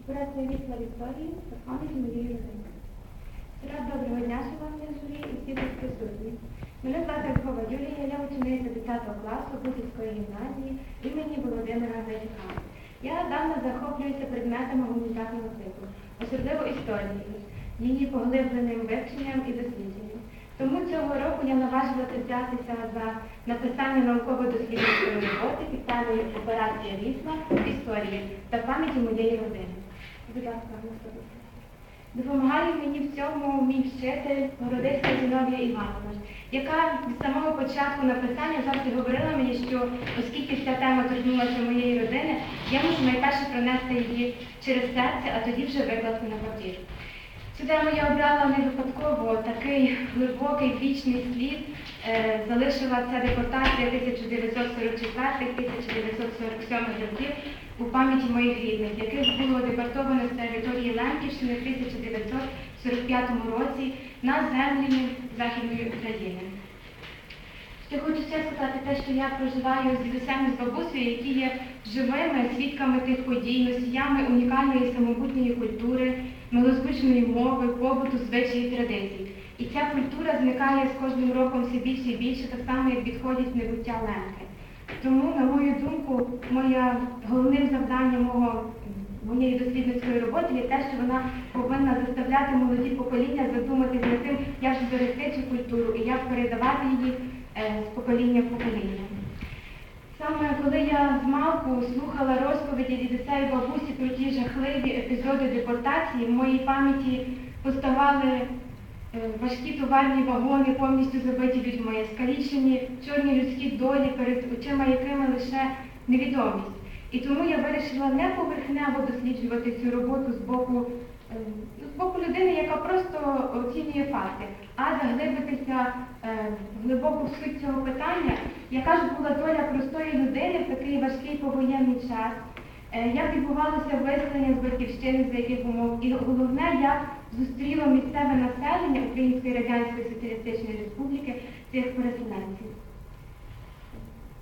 Операція вісла Вікторії пам'ять моєї родини. Рад доброго дня, шановні журі і всі тут присутні. Мене звати Львова Юлія, я учениця 10 класу Бутівської гімназії імені Володимира Гречука. Я давно захоплююся предметами гуманітарного типу, особливо історією, її поглибленим вивченням і дослідженням. Тому цього року я наважилася взятися за написання науково-дослідницької роботи під темою Операція Вісла історії та пам'яті моєї родини. Будь ласка, наступне. Допомагає мені в цьому мій вчитель Городицька Зіновія Івановна, яка від самого початку написання завжди говорила мені, що оскільки ця тема торкнулася моєї родини, я мушу найперше пронести її через серце, а тоді вже викласти на папір. Цю тему я обрала не випадково, такий глибокий вічний слід е, залишила ця депортація 1944-1947 років у пам'яті моїх рідних, яких було депортовано з території Лемківщини в 1945 році на землі Західної України. Я хочу ще сказати те, що я проживаю з дідусем і з бабусею, які є живими свідками тих подій, носіями унікальної самобутньої культури, милозвучної мови, побуту, звичаї і традицій. І ця культура зникає з кожним роком все більше і більше, так само, як відходять в небуття лемки. Тому, на мою думку, моя головним завданням мого моєї дослідницької роботи є те, що вона повинна заставляти молоді покоління задуматися над тим, як зберегти цю культуру і як передавати її з покоління в покоління. Саме коли я з малку слухала розповіді дідуся і бабусі про ті жахливі епізоди депортації, в моїй пам'яті поставали е, важкі товарні вагони, повністю забиті людьми, скалічені чорні людські долі, перед очима якими лише невідомість. І тому я вирішила не поверхнево досліджувати цю роботу з боку, е, з боку людини, яка просто оцінює факти, а заглибитися е, в глибоку суть цього питання, яка ж була доля простої людини в такий важкий повоєнний час, е, як відбувалося виселення з батьківщини, за яких умов, і головне, як зустріло місцеве населення Української Радянської Соціалістичної Республіки цих переселенців.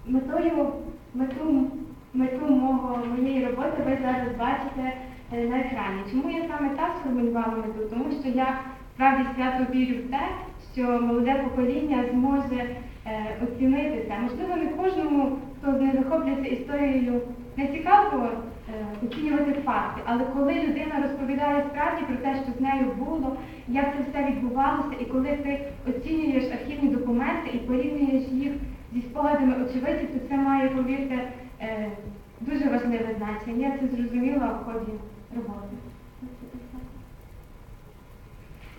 Метою, мету, мету мого, моєї роботи ви зараз бачите е, на екрані. Чому я саме так сформулювала мету? Тому що я справді свято вірю в те, що молоде покоління зможе е, оцінити це. Можливо, не кожному, хто не захоплюється історією, не цікаво е, оцінювати факти, але коли людина розповідає справді про те, що з нею було, як це все відбувалося, і коли ти оцінюєш архівні документи і порівнюєш їх зі спогадами очевидців, то це має, повірте, е, дуже важливе значення. Я це зрозуміла в ході роботи.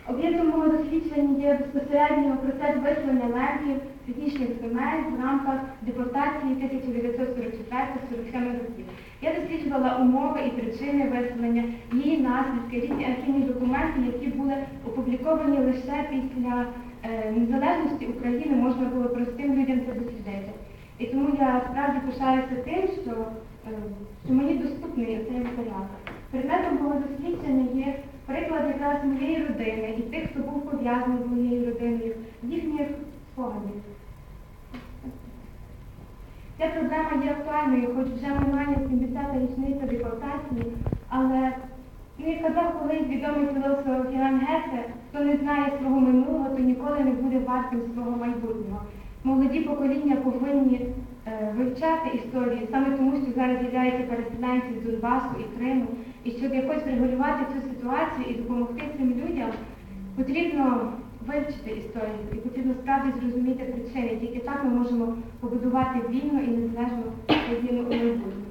Об'єктом мого дослідження є безпосередньо процес виселення лемків з етнічних земель в рамках депортації 1944-47 років. Я досліджувала умови і причини виселення, її наслідки, різні архівні документи, які були опубліковані лише після е, незалежності України, можна було простим людям це дослідити. І тому я справді пишаюся тим, що, е, що мені доступний цей матеріал. Предметом мого дослідження є приклад якраз моєї родини і тих, хто був пов'язаний з моєю родиною, їхніх спогадів. Ця проблема є актуальною, хоч вже минає 70-та річниця депортації, але, як казав колись відомий філософ Іван Гесе, хто не знає свого минулого, то ніколи не буде вартим свого майбутнього. Молоді покоління повинні вивчати історію саме тому, що зараз з'являються переселенці з Донбасу і Криму. І щоб якось врегулювати цю ситуацію і допомогти цим людям, потрібно вивчити історію і потрібно справді зрозуміти причини. Тільки так ми можемо побудувати вільну і незалежну країну у майбутньому.